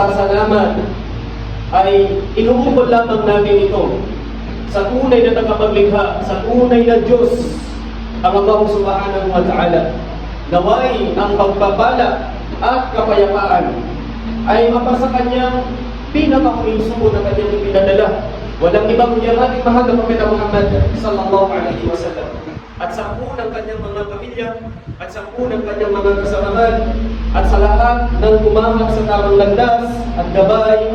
pasasalamat ay inuukol lamang natin ito sa tunay na tagapaglikha, sa tunay na Diyos, ang Allah subhanahu wa ta'ala. Naway ang pagpapala at kapayapaan ay mapasa kanyang pinakahuling suko na kanyang ipinadala. Walang ibang kundi ang ating mahal na Muhammad sallallahu alaihi wasallam. At sa ng kanyang mga pamilya, at sa ng kanyang mga kasamahan, at sa lahat ng kumahak sa tamang landas at gabay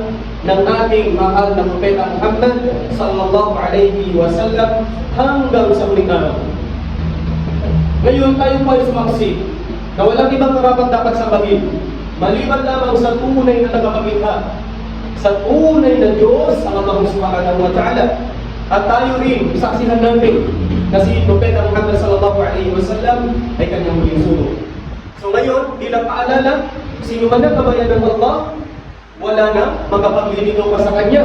ng ating mahal na Propeta Muhammad sallallahu alaihi wasallam hanggang sa muling araw. Ngayon tayo po ay sumaksi na walang ibang karapat dapat sambahin maliban lamang sa tunay na tagapaglikha sa tunay na Diyos ang Allah subhanahu wa ta'ala at tayo rin isaksihan natin na si Propeta Muhammad sallallahu alaihi wasallam ay kanyang muling suno. So ngayon, bilang paalala, sino man ang kabayan ng Allah, wala na makapagliligaw pa sa Kanya.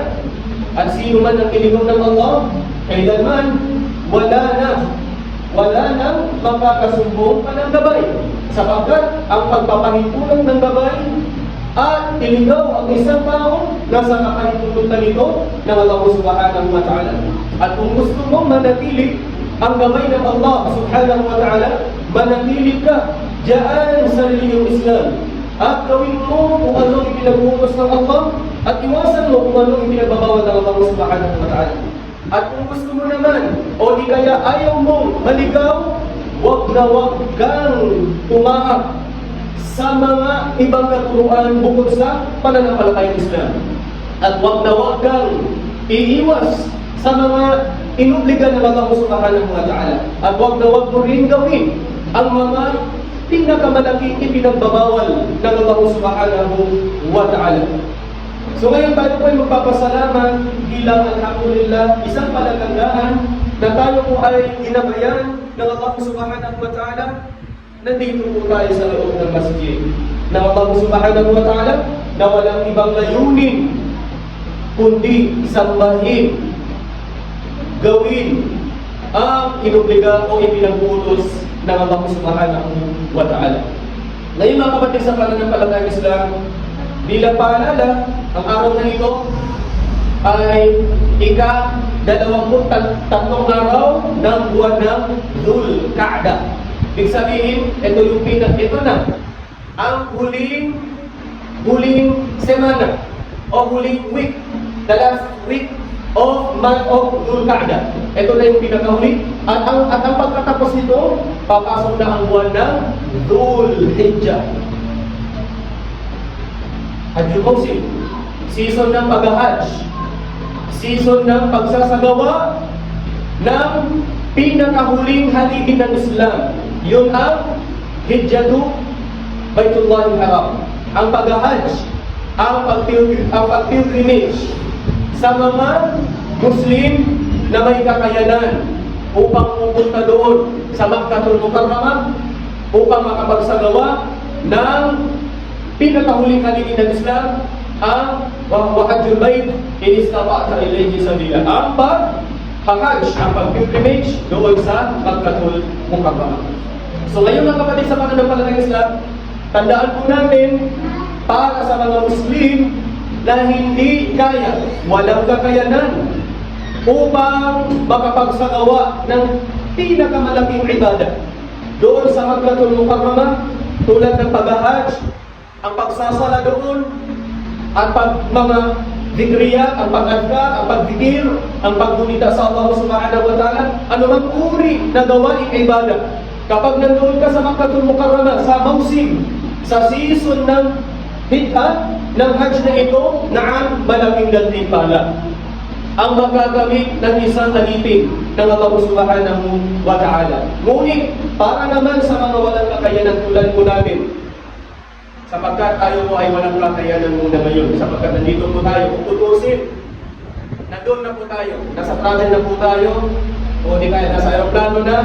At sino man ang iligaw ng Allah, kailanman, wala na wala nang makakasumbong pa ng gabay sapagkat ang pagpapahipulang ng gabay at iligaw ang isang tao nasa kapahintulutan nito ng Allah subhanahu wa ta'ala. At kung gusto mong manatili ang gabay ng Allah subhanahu wa ta'ala, manatili ka diyan sa reliyong Islam. At gawin mo kung ano ang ipinag-uutos ng Allah at iwasan mo kung ano ang ipinagbabawal ng Allah subhanahu wa ta'ala. At kung gusto mo naman, o di kaya ayaw mong maligaw, wag na wag kang tumahak sa mga ibang katuruan bukod sa pananampalatayang Islam. At wag na wag kang iiwas sa mga inubligan ng Allah subhanahu wa ta'ala. At wag na wag mo rin gawin ang mga pinakamalaking ipinagbabawal ng Allah subhanahu wa ta'ala. So ngayon tayo po ay magpapasalamat bilang alhamdulillah isang palatandaan na tayo po ay ginabayan ng Allah subhanahu wa ta'ala nandito po tayo sa loob ng masjid ng Allah subhanahu wa ta'ala na walang ibang layunin kundi sambahin gawin ang inubliga o ipinag-utos ng Allah subhanahu wa ta'ala. Ngayon mga kapatid sa pananampalatayang Islam, bilang paalala, ang araw na ito ay ika dalawamput tatlong araw ng buwan ng Dhul Qa'da. Ibig sabihin, ito yung pinag ito na ang huling huling semana o huling week, the last week of month of Dhul Qa'da. Ito na yung pinakahuli. At ang, at ang pagkatapos nito, papasok na ang buwan ng Dhul Hijjah. Hajjul Mawsim, season ng pag-hajj, season ng pagsasagawa ng pinakahuling haligi ng Islam. Yun ang Hijjatu Baitullah Haram. Ang pag-hajj, ang pagpilgrimage sa mga Muslim na may kakayanan upang pupunta doon sa Makkahul Mukarramah upang makapagsagawa ng pinakahuling haligi ng Islam ang wahajul bayt in istata'ta ilayhi sabila. Ang pag hajj ang pag-pilgrimage doon sa Makkahul Mukarramah. So ngayon mga kapatid sa pananampalatayang Islam, tandaan po natin para sa mga Muslim na hindi kaya, walang kakayanan. Upang makapagsagawa ng pinakamalaking ibada. Doon sa Makkahul Mukarramah tulad ng pag-hajj, ang pagsasala doon, ang pag mga dikriya, ang pag-adka, ang pagdikir, ang paggunita sa Allah subhanahu wa ta'ala, anumang uri na gawaing ibada. Kapag nandoon ka sa Makkahul Mukarramah, sa Mausim, sa season ng hidha, ng Hajj na ito, naan malaking gantimpala ang magagamit ng isang alipin ng Allah subhanahu wa ta'ala. Ngunit, para naman sa mga walang kakayanan tulad po natin, sapagkat tayo po ay walang kakayanan muna ngayon, sapagkat nandito po tayo, kung tutusin, nandun na po tayo, nasa travel na po tayo, o di kaya nasa aeroplano na,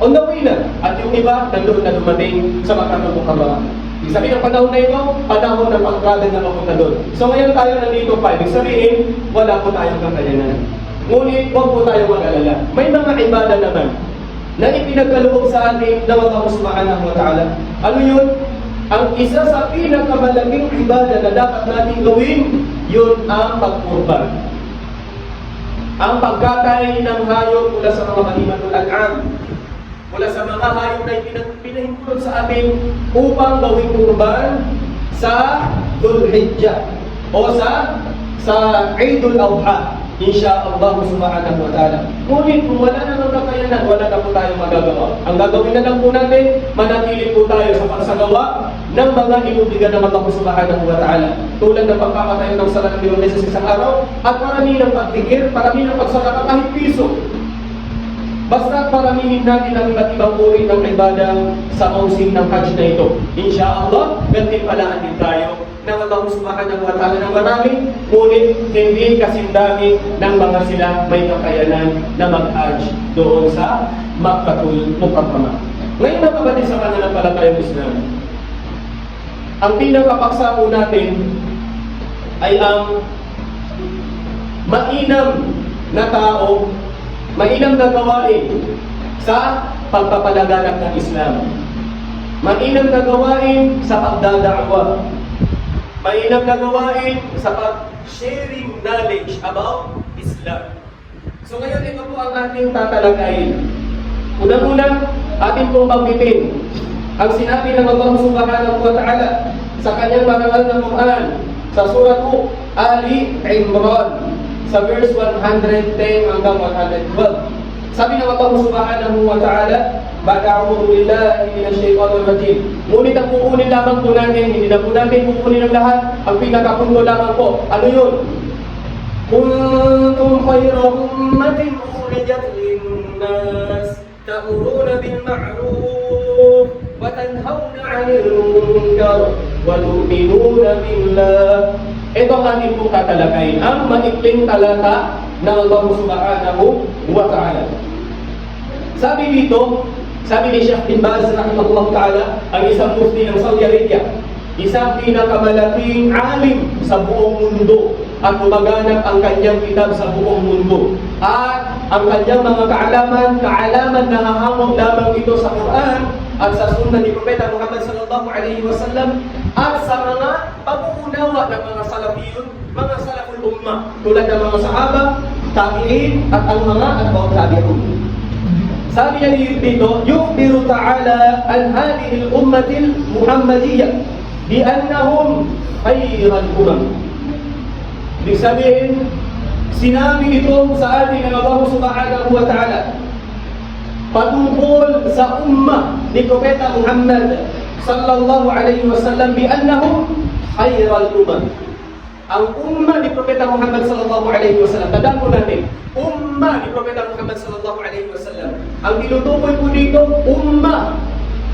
on the way na, at yung iba, nandun na dumating sa makakapong kabahan. Sabihin ng panahon na ito, panahon ng pag-travel na mapunta doon. So ngayon tayo nandito pa, ibig sabihin, wala po tayong kakayanan. Ngunit, huwag po tayo mag-alala. May mga ibada naman na ipinagkaloob sa atin ng Allah subhanahu wa ta'ala. Ano yun? ang isa sa pinakamalaking ibada na dapat natin gawin, yun ang pagkurban. Ang pagkatay ng hayop mula sa mga manimatul an'am, mula sa mga hayop na pinahintulot sa atin upang gawing kurban sa Dhul o sa sa Eidul Adha. Insya Allah subhanahu wa ta'ala. Ngunit kung wala na ng kakayanan, wala na po tayong magagawa. Ang gagawin na lang po natin, manatili po tayo sa pagsagawa ng mga inubigan ng Allah subhanahu wa ta'ala. Tulad ng pagpapatayo ng salat ng beses sa isang araw, at parami ng pagtikir, parami ng pagsakata kahit piso. Basta paramihin natin ang iba't ibang uri ng ibadah sa mausim ng Hajj na ito. Insya Allah, gantimpalaan din tayo ng Allah subhanahu wa ta'ala ng marami, ngunit hindi kasing dami ng mga sila may kakayanan na mag-Hajj doon sa Makkatul Mukarramah. Ngayon mga kapatid sa pananampalatayang Islam, ang pinakapaksa po natin ay ang mainam na tao, mainam na gawain sa pagpapalaganap ng Islam. Mainam na gawain sa pagdadakwa. Mainam na gawain sa pag-sharing knowledge about Islam. So ngayon ito po ang ating tatalakayin. Unang-una, atin pong banggitin ang sinabi ng Allah Subhanahu wa Ta'ala sa kanyang marangal na Quran sa surat po Ali Imran sa verse 110 hanggang 112. Sabi ng Allah subhanahu wa ta'ala, Ba'da ako billahi minash shaitanir rajim. Ngunit ang kukunin lamang po namin, hindi na po namin kukunin ang lahat. Ang pinakapunto lamang po, ano yun? Kuntum khayra ummatin ukhrijat linnas ta'muruna bil ma'ruf wa tanhauna 'anil munkar wa tu'minuna billah ito ang ating pong tatalakayin, ang maikling talata ng Allah Subhanahu wa Ta'ala. Sabi dito, sabi ni Sheikh bin Baz rahimahullah ta'ala, ang isang mufti ng Saudi Arabia, isang pinakamalaking alim sa buong mundo at gumaganap ang kanyang kitab sa buong mundo. At ang kanyang mga kaalaman, kaalaman na hahangog lamang ito sa Quran at sa sunnah ni Propeta Muhammad sallallahu alaihi wasallam at sa mga pag-uunawa ng mga salafiyun, mga salaful ummah, tulad ng mga sahaba, tabi'in at ang mga atba'ut tabi'un. Sabi niya dito, yukhbiru ta'ala an hadhihi al-ummati al-muhammadiyya bi annahum khayral umam. Ibig sabihin, sinabi ito sa atin ng Allah subhanahu wa ta'ala patungkol sa umma ni Propeta Muhammad sallallahu alaihi wasallam bi annahum khayral umam. Ang umma ni Propeta Muhammad sallallahu alaihi wasallam, tandaan po natin, umma ni Propeta Muhammad sallallahu alaihi wasallam. Ang tinutukoy po dito, umma,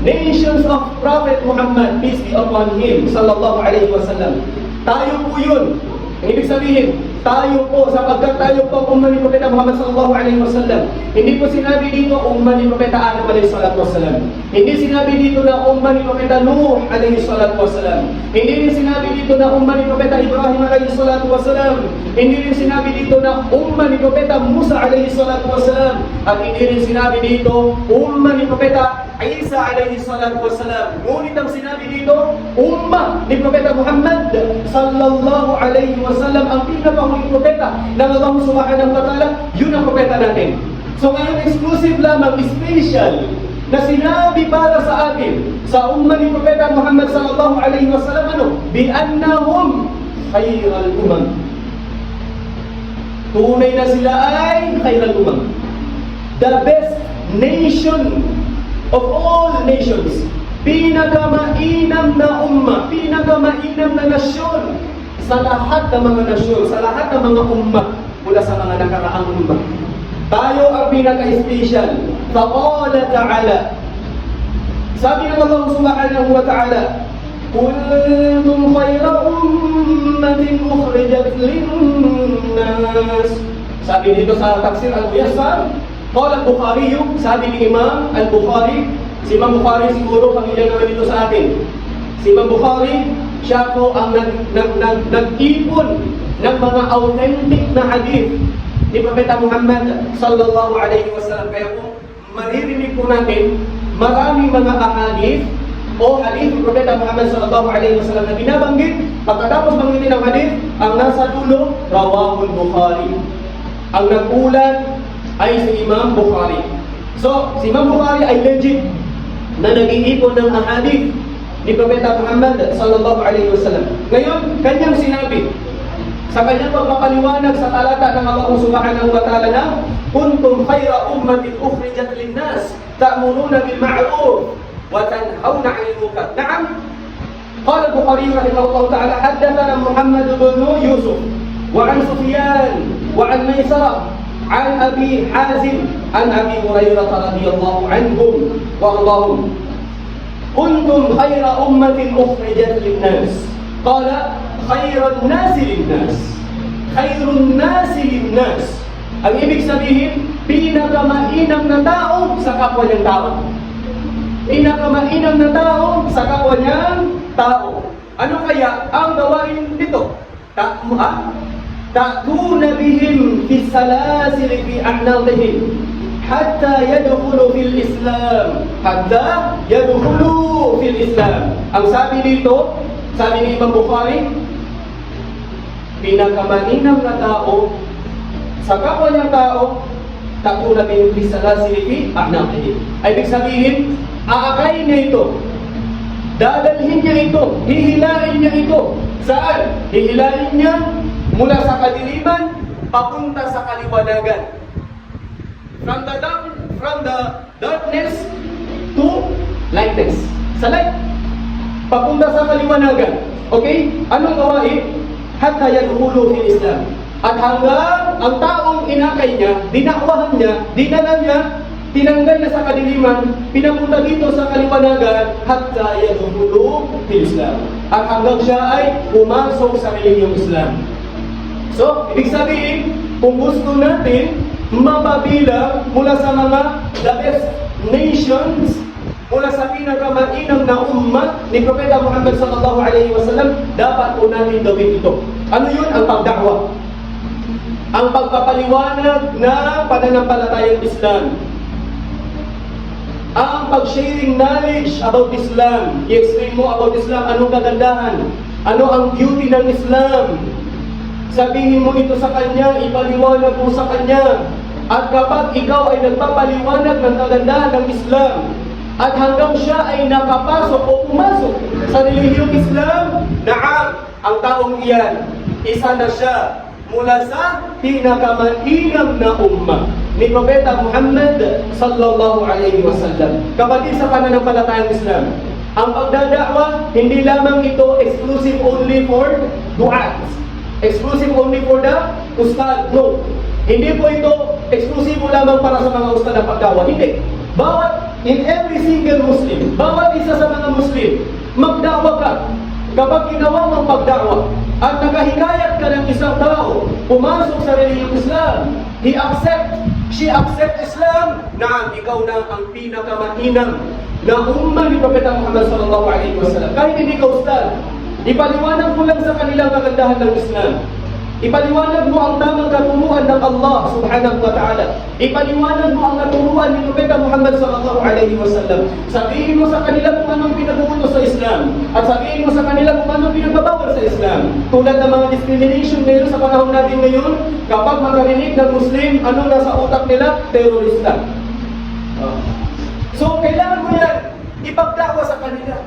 nations of Prophet Muhammad, peace be upon him, sallallahu alaihi wasallam. Tayo po yun. Ibig sabihin, tayo po, sapagkat tayo po umma ni Propeta Muhammad sallallahu alaihi wasallam. Hindi po sinabi dito umma ni Propeta Adam alaihi salatu wasallam. Hindi sinabi dito na umma ni Propeta Nuh alaihi salatu wasallam. Hindi rin sinabi dito na umma ni Propeta Ibrahim alaihi salatu wasallam. Hindi rin sinabi dito na umma ni Propeta Musa alaihi salatu wasallam. At hindi rin sinabi dito umma ni Propeta Isa alaihi salatu wasallam. Ngunit ang sinabi dito, umma ni Propeta Muhammad sallallahu alaihi wasallam ang pinakahuling propeta ng Allah subhanahu wa ta'ala, yun ang propeta natin. So ngayon exclusive lamang, special na sinabi para sa atin sa umma ni Propeta Muhammad sallallahu alaihi wasallam ano? Bi annahum khayral umam. Tunay na sila ay khayral umam. The best nation of all nations, pinakamainam na umma, pinakamainam na nasyon sa lahat ng mga nasyon, sa lahat ng mga umma mula sa mga nakaraang umma. Tayo ang pinaka-special. Faqala ta'ala. Sabi ng Allah subhanahu wa ta'ala, Kuntum khayra ummatin ukhrijat linnas. Sabi dito sa tafsir al-Muyassar, Qala al-Bukhari, sabi ni Imam al-Bukhari, si Imam Bukhari siguro pamilya naman dito sa atin. Si Imam Bukhari, siya po ang nag, nag, nag, nag-ipon ng mga authentic na hadith ni Propeta Muhammad sallallahu alaihi wasallam. Kaya po, maririnig po natin maraming mga ahadith o hadith ng Propeta Muhammad sallallahu alaihi wasallam na binabanggit, pagkatapos banggitin ang hadith, ang nasa dulo, rawahul Bukhari. Ang nag-ulat ay si Imam Bukhari. So, si Imam Bukhari ay legit na nag-iipon ng ahadith ni Propeta Muhammad sallallahu alaihi wasallam. Ngayon, kanyang sinabi sa kanyang pagpapaliwanag sa talata ng Allah subhanahu wa ta'ala na kuntum khayra ummatin ukhrijat linnas ta'muruna bil ma'ruf wa tanhauna 'anil munkar. Naam. Qala al-Bukhari rahimahullah ta'ala haddathana Muhammad bin Yusuf wa an Sufyan wa an Maisarah عن أبي حازم عن أبي هريرة رضي الله عنهم وأرضاهم كنتم خير أمة أخرجت للناس قال خير الناس للناس خير الناس للناس ang ibig sabihin, pinakamainam na tao sa kapwa niyang tao. Pinakamainam na tao sa kapwa niyang tao. Ano kaya ang gawain nito? Ta ah? Ta'tuna bihim fi salasil fi a'naqihim hatta yadkhulu fil Islam. Hatta yadkhulu fil Islam. Ang sabi dito, sabi ni Imam Bukhari, pinakamainam na tao sa kapwa niyang tao, ta'tuna bihim fi salasil fi a'naqihim. Ibig sabihin, aakayin niya ito. Dadalhin niya ito, hihilain niya ito. Saan? Hihilain niya mula sa kadiliman papunta sa kaliwanagan. From the dark, from the darkness to lightness. Sa light, papunta sa kaliwanagan. Okay? Anong gawain? Hatta yadkhulu fil Islam. At hanggang ang taong inakay niya, dinakwahan niya, dinala niya, tinanggal niya sa kadiliman, pinapunta dito sa kaliwanagan, hatta yadkhulu fil Islam. At hanggang siya ay pumasok sa relihiyong Islam. So, ibig sabihin, kung gusto natin mapabilang mula sa mga the best nations, mula sa pinakamainam na umma ni Propeta Muhammad sallallahu alaihi wasallam, dapat po natin gawin ito. Ano yun? Ang pagdakwa. Ang pagpapaliwanag na pananampalatayang Islam. Ang pag-sharing knowledge about Islam. I-explain mo about Islam, anong kagandahan, ano ang beauty ng Islam, Sabihin mo ito sa Kanya, ipaliwanag mo sa Kanya. At kapag ikaw ay nagpapaliwanag ng kagandahan ng Islam, at hanggang siya ay nakapasok o pumasok sa relihiyong Islam, naam, ang taong iyan, isa na siya mula sa pinakamainam na umma ni Propeta Muhammad sallallahu alaihi wasallam. Kapatid sa pananampalatayang Islam, ang pagdadakwa, hindi lamang ito exclusive only for du'at. Exclusive only for the ustad. No. Hindi po ito exclusive lamang para sa mga ustad ang pagdawa. Hindi. Bawat, in every single Muslim, bawat isa sa mga Muslim, magdawa ka. Kapag ginawa mong pagdawa, at nakahikayat ka ng isang tao, pumasok sa reliyong Islam, he accept, she accept Islam, na ikaw na ang pinakamainam na umma ni Propeta Muhammad sallallahu alaihi wasallam. Kahit hindi ka ustad, Ipaliwanag mo lang sa kanilang kagandahan ng Islam. Ipaliwanag mo ang tamang katuruan ng Allah subhanahu wa ta'ala. Ipaliwanag mo ang katuruan ni Propeta Muhammad sallallahu alaihi wasallam. Sabihin mo sa kanila kung anong pinag-uutos sa Islam. At sabihin mo sa kanila kung anong pinagbabawal sa Islam. Tulad ng mga discrimination ngayon sa panahon natin ngayon, kapag makarinig ng Muslim, anong nasa utak nila? Terorista. So, kailangan mo yan ipagdawa sa kanila.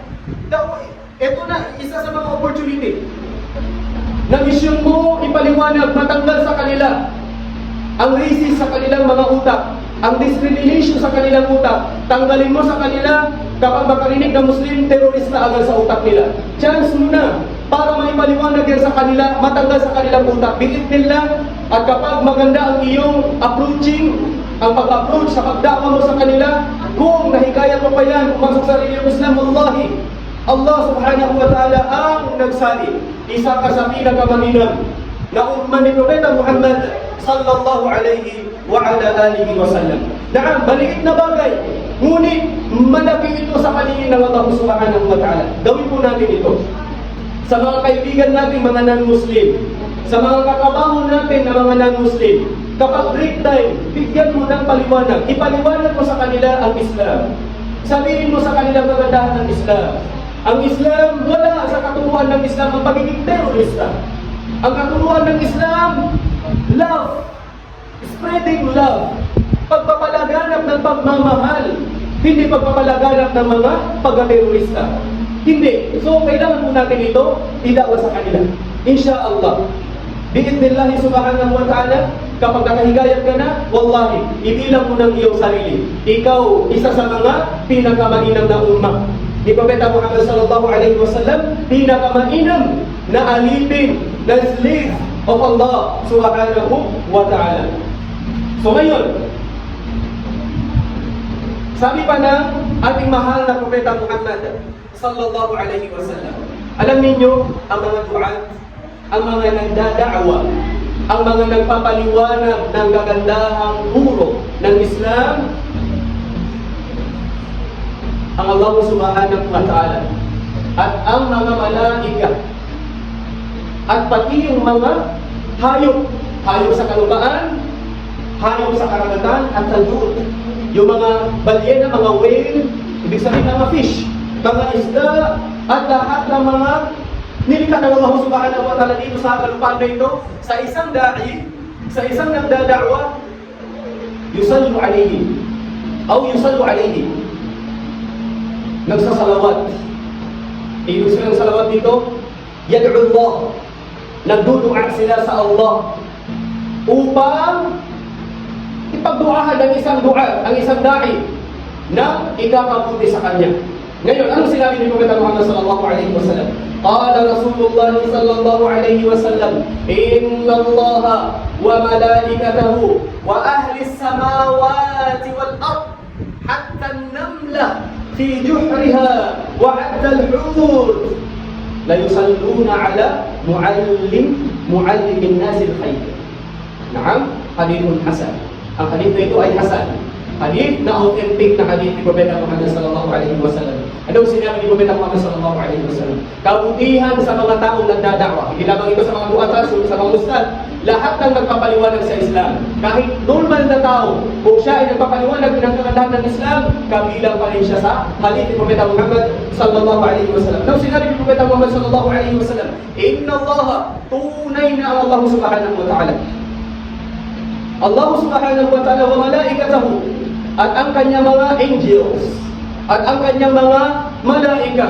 Dawa, ito na, isa sa mga opportunity. Na misyon mo ipaliwanag, matanggal sa kanila ang racist sa kanilang mga utak, ang discrimination sa kanilang utak, tanggalin mo sa kanila kapag makarinig ng Muslim terorista agad sa utak nila. Chance mo na para maipaliwanag yan sa kanila, matanggal sa kanilang utak. Bigit nila at kapag maganda ang iyong approaching, ang pag-approach sa pagdakwa mo sa kanila, kung nahikayat mo pa yan, pumasok sa reliyong Islam, wallahi, Allah subhanahu wa ta'ala ang nagsali. Isa ka sa pinakamaninam na umman ni Propeta Muhammad sallallahu alayhi wa ala alihi wa sallam. Naam, maliit na bagay. Ngunit malaki ito sa paningin ng Allah subhanahu wa ta'ala. Gawin po natin ito. Sa mga kaibigan natin mga non-Muslim, sa mga kakabaho natin na mga non-Muslim, kapag break time, bigyan mo ng paliwanag. Ipaliwanag mo sa kanila ang Islam. Sabihin mo sa kanilang kagandahan ng Islam. Ang Islam, wala sa katuruan ng Islam ang pagiging terorista. Ang katuruan ng Islam, love. Spreading love. Pagpapalaganap ng pagmamahal. Hindi pagpapalaganap ng mga pagka-terorista. Hindi. So, kailangan po natin ito, idawa sa kanila. Insya Allah. Biidnillahi subhanahu wa ta'ala, kapag nakahigayat ka na, wallahi, ibilang mo ng iyong sarili. Ikaw, isa sa mga pinakamainam na ummah. Ni Propeta Muhammad sallallahu alaihi wasallam, pinakamainam na alipin, na slave of Allah subhanahu wa ta'ala. So ngayon, sabi pa ng ating mahal na Propeta Muhammad sallallahu alaihi wasallam. Alam ninyo, ang mga duat, ang mga nagdadaawa, ang mga nagpapaliwanag ng kagandahang puro ng Islam, ang Allah subhanahu wa ta'ala at ang mga malaika. At pati yung mga hayop, hayop sa kalupaan, hayop sa karagatan at sa duot. Yung mga balyena, mga whale, ibig sabihin mga fish, mga isda, at lahat ng mga nilikha ng Allah subhanahu wa ta'ala dito sa kalupaan na ito, sa isang da'i, sa isang nagdada'wa, yusallu alayhi, o yusallu alayhi, nagsasalawat. Ibig sabihin ng salawat dito, yad'u Allah, nagdudu'a sila sa Allah upang ipagduahan ng isang dua, ang isang da'i na ikakabuti sa kanya. Ngayon, ano sinabi ni Propeta Muhammad sallallahu alaihi wasallam? Qala Rasulullah sallallahu alaihi wasallam, "Inna Allah wa malaikatahu wa ahli as-samawati wal ard hatta an-namla fi juhriha wa hatta al-hud la yusalluna ala muallim muallim an-nas al-khayr." Naam, hadithun hasan. Ang hadith na ito ay hasan. Hadith na authentic na hadith ni Propeta Muhammad sallallahu alaihi wasallam. Anong sinabi ni Propeta Muhammad sallallahu alaihi wasallam? Kabutihan sa mga taong nagdadakwa. Hindi lamang ito sa mga duatas, sa mga ustad. Lahat ng nagpapaliwanag sa Islam. Kahit normal na tao, kung siya ay nagpapaliwanag ng kagandahan ng Islam, kabilang pa rin siya sa hadith ni Propeta Muhammad sallallahu alaihi wasallam. Anong sinabi ni Propeta Muhammad sallallahu alaihi wasallam? Inna Allah, tunay na ang Allah subhanahu wa ta'ala. Allah subhanahu wa ta'ala wa malaikatahu at ang kanyang mga angels at ang kanyang mga malaika.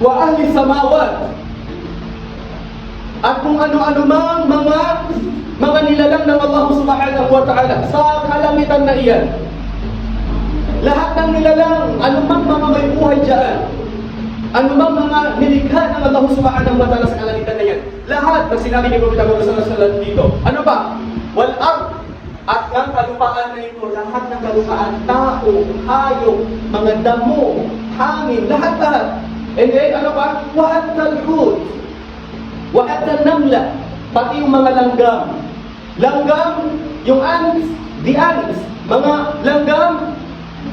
Wa ahli samawat. At kung ano-ano mang mga mga nilalang ng Allah subhanahu wa ta'ala sa kalamitan na iyan lahat ng nilalang anumang mga may buhay dyan anumang mga nilikha ng Allah subhanahu wa ta'ala sa kalamitan na yan lahat na sinabi ni Propeta Muhammad sallallahu alaihi wasallam dito ano ba? Wal ard at ang kalupaan na ito, lahat ng kalupaan, tao, hayop, mga damo, hangin, lahat-lahat. And then, ano pa? Wahat talhut. Wahat namla. Pati yung mga langgam. Langgam, yung ants, the ants, mga langgam,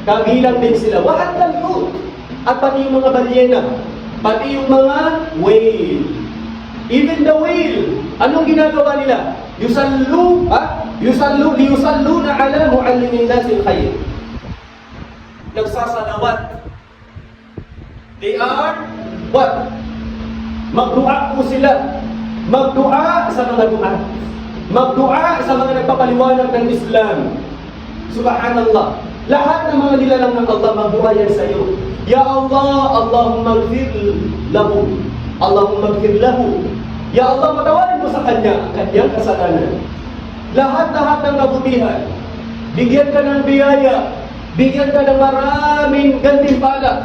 kabilang din sila. Wahat talhut. At pati yung mga balyena. Pati yung mga whale. Even the whale, anong ginagawa nila? Yusallu, ha? Yusallu, liyusalluna ala muallimin nasil khair. Nagsasalawat. They are, what? Magdua po sila. Magdua sa mga dua. Magdua sa mga nagpapaliwanag ng Islam. Subhanallah. Lahat ng mga nilalang ng Allah, magdua yan sa iyo. Ya Allah, Allahumma gfir lahu. Allahumma gfir lahu. Ya Allah, patawarin mo sa kanya ang kanyang kasalanan. Lahat-lahat ng kabutihan. Bigyan ka ng biyaya. Bigyan ka ng maraming gantimpala.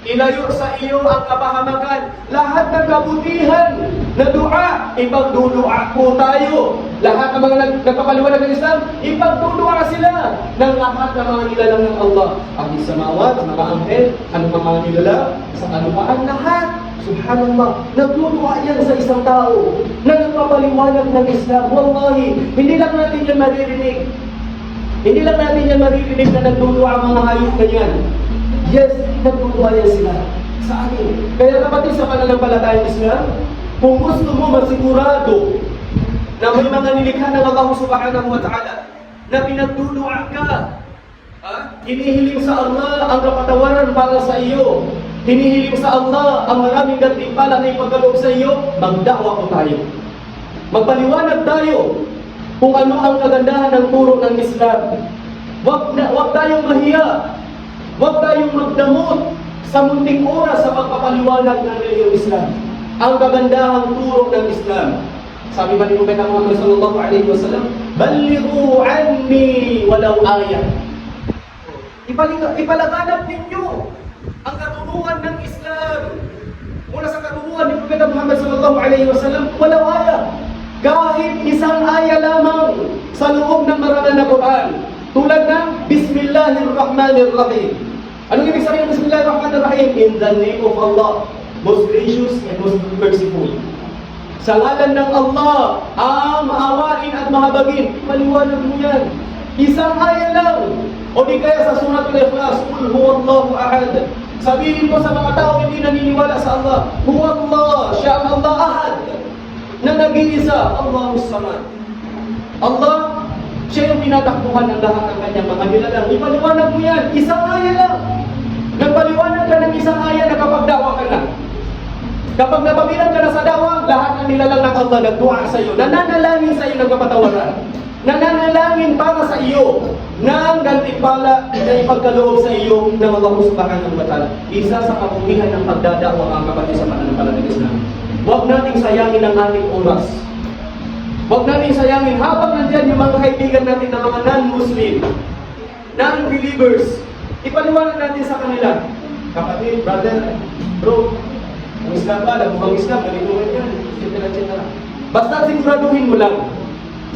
Ilayo sa iyo ang kapahamakan. Lahat ng kabutihan na dua, ipagdudua po tayo. Lahat ng mga nag nagpapaliwanag ng Islam, ipagdudua sila ng lahat ng mga nilalang ng Allah. Ang isamawat, mga anghel, ano mga nilalang, sa kalupaan, lahat. Subhanallah, nagtutwa yan sa isang tao na nagpapaliwanag ng Islam. Wallahi, hindi lang natin yan maririnig. Hindi lang natin yan maririnig na nagtutwa ang mga hayop na yan. Yes, nagtutwa yan sila sa akin. Kaya kapatid sa pananampalatayang Islam, kung gusto mo masigurado na may mga nilikha ng Allah subhanahu wa ta'ala na pinagdudua ka Ha? Hinihiling sa Allah ang kapatawaran para sa iyo. Hinihiling sa Allah ang maraming gantimpala na ipagkaloob sa iyo. Magdakwa po tayo. Magpaliwanag tayo kung ano ang kagandahan ng turo ng Islam. Huwag, na, huwag tayong mahiya. Huwag tayong magdamot sa munting oras sa pagpapaliwanag ng reliyong Islam. Ang kagandahang turo ng Islam. Sabi ba ni Propeta Muhammad sallallahu alaihi wasallam, "Balighu anni walau ayat." Ipaliga, ipalaganap ninyo ang katuruan ng Islam. Mula sa katuruan ni Propeta Muhammad sallallahu alaihi wasallam, walau ayat. Kahit isang aya lamang sa loob ng marangal na Quran. Tulad ng Bismillahirrahmanirrahim. Anong ibig sabihin ng Bismillahirrahmanirrahim? In the name of Allah, most gracious and most merciful. Sa ngalan ng Allah, ang maawain at mahabagin. Paliwanag mo yan. Isang aya lang. O di kaya sa suratul ikhlas, Qul huwallahu ahad. Sabihin mo sa mga tao hindi naniniwala sa Allah, Huwallah, siya ang Allah ahad. Na nag-iisa, Allahu samad. Allah, siya yung pinatakbuhan ng lahat ng kanyang mga nilalang. Ipaliwanag mo yan. Isang aya lang. Nagpaliwanag ka ng isang aya, nakapagdawa ka na. Kapag napabilang ka na sa dawang, lahat ng nilalang ng Allah nagdua sa iyo. Nananalangin sa iyo ng kapatawaran. Nananalangin para sa iyo ng gantimpala na ipagkaloob sa iyo ng Allah subhanahu wa ta'ala. Isa sa kabutihan ng pagdadawa ang kapatid sa pananampalataya ng Islam. Huwag nating sayangin ang ating oras. Huwag nating sayangin habang nandyan yung mga kaibigan natin na mga non-Muslim, non-believers, ipaliwanag natin sa kanila. Kapatid, brother, bro, ang Islam ba? Nagmukhang Islam, ganito yan. Etc. etc. Basta siguraduhin mo lang,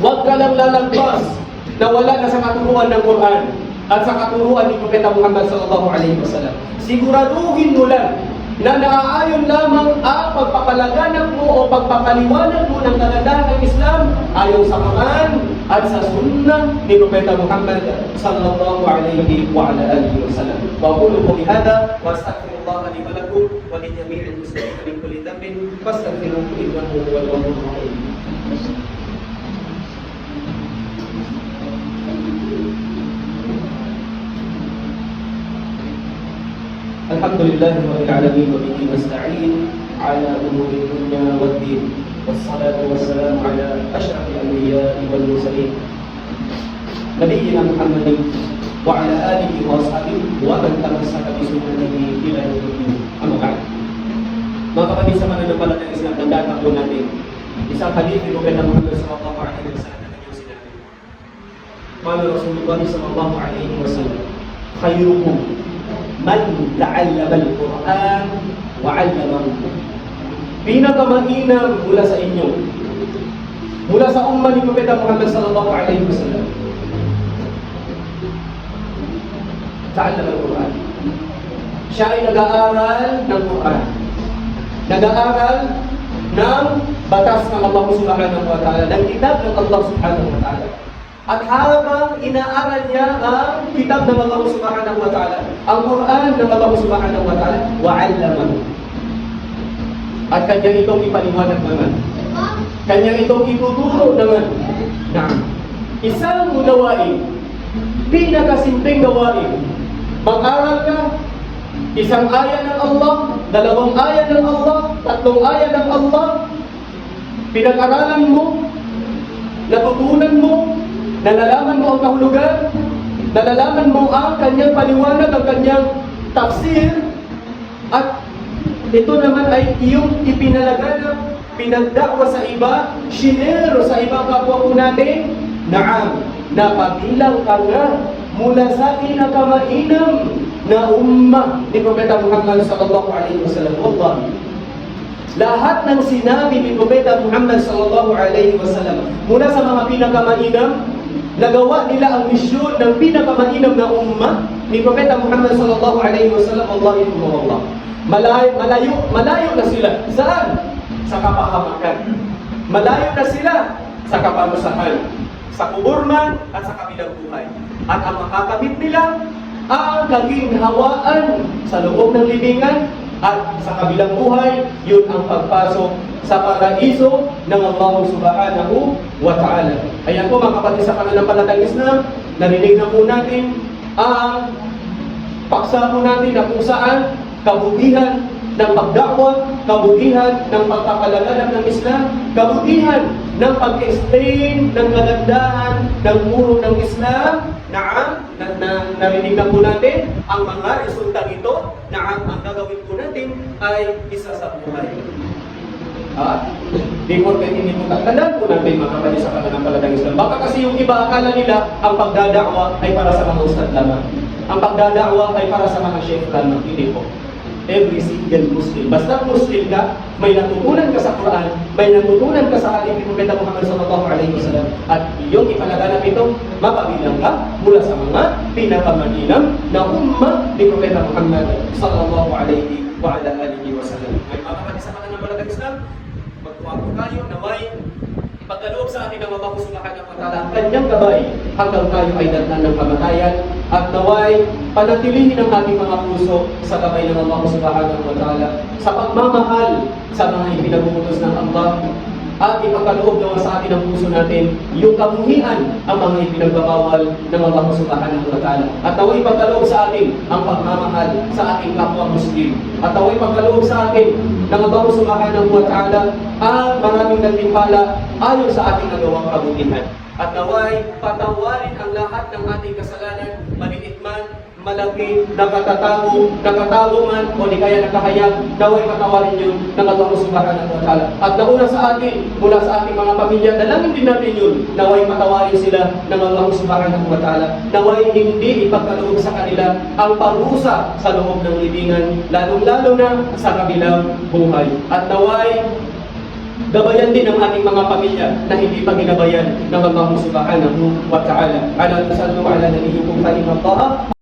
huwag ka lang lalagpas na wala na sa katuruan ng Quran at sa katuruan ni Propeta Muhammad sallallahu alaihi wasallam. Siguraduhin mo lang na naaayon lamang ang pagpapalaganap mo o pagpapaliwanag mo ng kagandahan ng Islam ayon sa Quran at sa sunnah ni Propeta Muhammad sallallahu alaihi wa ala alihi wasallam. Wa aqulu qawli hadha wa astaghfirullah li wa lakum wa li jami'il muslimin min kulli dhanbin fastaghfiruhu innahu huwal ghafurur rahim. الحمد لله رب العالمين وبه نستعين على أمور الدنيا والدين. والصلاة والسلام على أشرف الأنبياء والمرسلين. نبينا محمد وعلى آله وأصحابه ومن تمسك بسنته إلى يوم الدين. أما بعد. ما بقى في سماء النبلاء الإسلام من ذاك قول نبي بسال حديث محمد صلى الله عليه وسلم قال رسول الله صلى الله عليه وسلم خيركم. Man ta'allama al-Quran wa 'allamahu. Pinakamainam mula sa inyo, mula sa umma ni Propeta Muhammad sallallahu alaihi wasallam. Ta'allama al-Quran. Siya ay nag-aaral ng Quran. Nag-aaral ng batas ng Allah subhanahu wa ta'ala, ng kitab ng Allah subhanahu wa ta'ala. At habang inaaral niya ang kitab ng Allah subhanahu wa ta'ala, ang Quran ng Allah subhanahu wa ta'ala, wa'allamahu. At kanya itong ipaliwanag naman. Kanya itong ituturo naman. Na isang gawain, pinakasimpleng gawain, mag-aral ka, isang aya ng Allah, dalawang aya ng Allah, tatlong aya ng Allah, pinag-aralan mo, natutunan mo, nalalaman mo ang kahulugan, nalalaman mo ang kanyang paliwanag, ang kanyang tafsir, at ito naman ay iyong ipinalaganap, pinagdakwa sa iba, sinero sa ibang kapwa po natin, naam, napabilang ka nga mula sa pinakamainam na umma ni Propeta Muhammad sallallahu alaihi wasallam. Wallahi, lahat ng sinabi ni Propeta Muhammad sallallahu alaihi wasallam mula sa mga pinakamainam, nagawa nila ang misyon ng pinakamainam na umma ni Propeta Muhammad sallallahu alaihi wasallam. Wallahi, Allah. Malayo, malayo, malayo na sila. Saan? Sa kapahamakan. Malayo na sila sa kaparusahan. Sa kuburman at sa kabilang buhay. At ang makakamit nila ang kaginhawaan sa loob ng libingan at sa kabilang buhay, yun ang pagpasok sa paraiso ng Allah subhanahu wa ta'ala. Ayan po mga kapatid sa pananampalatang Islam, narinig na po natin ang paksa po natin na kung saan kabutihan ng pagdakwa, kabutihan ng pagpapalalanan ng Islam, kabutihan ng pag-explain ng kagandahan ng puro ng Islam. Naam, na, na, narinig na po natin ang mga resulta nito. Naam, ang gagawin po natin ay isa sa buhay. Ha? Di po pwede hindi po tatalan po natin mga kapatid sa pananampalatang Islam. Baka kasi yung iba akala nila ang pagdadakwa ay para sa mga ustad lamang. Ang pagdadakwa ay para sa mga sheikh lamang. Hindi po. Every single Muslim. Basta Muslim ka, may natutunan ka sa Quran, may natutunan ka sa hadith ni Muhammad sallallahu alaihi wasallam at iyong ipalaganap ito, mapabilang ka mula sa mga pinakamaginam na umma ni Propeta Muhammad sallallahu alaihi wa ala alihi wasallam. Ay mga kapatid sa pananampalatang Islam, magtuwa po tayo na may pagkaloob sa atin ng Allah subhanahu wa ta'ala ang kanyang gabay hanggang tayo ay datnan ng kamatayan at naway panatilihin ang ating mga puso sa gabay ng Allah subhanahu wa ta'ala sa pagmamahal sa mga ipinabutos ng Allah at ipagkaloob naman sa atin ang puso natin yung kamuhian ang mga ipinagbabawal ng Allah subhanahu wa ta'ala at naway ipagkaloob sa atin ang pagmamahal sa ating kapwa Muslim at naway ipagkaloob sa atin ng Allah subhanahu wa ta'ala ang maraming nagtimpala ayon sa ating nagawang kabutihan. At naway patawarin ang lahat ng ating kasalanan, maliit man, malaki, nakatatago, nakatago man, o di kaya nakahayag, naway patawarin yun ng Allah subhanahu wa ta'ala. At nauna sa atin, mula sa ating mga pamilya, dalangin din natin yun, naway patawarin sila ng Allah subhanahu wa ta'ala. Naway hindi ipagkaloob sa kanila ang parusa sa loob ng libingan, lalong-lalo na sa kabilang buhay. At naway gabayan din ang ating mga pamilya na hindi pa ginabayan ng Allah subhanahu wa ta'ala. Ala tusallu ala nabiyyikum fa inna Allah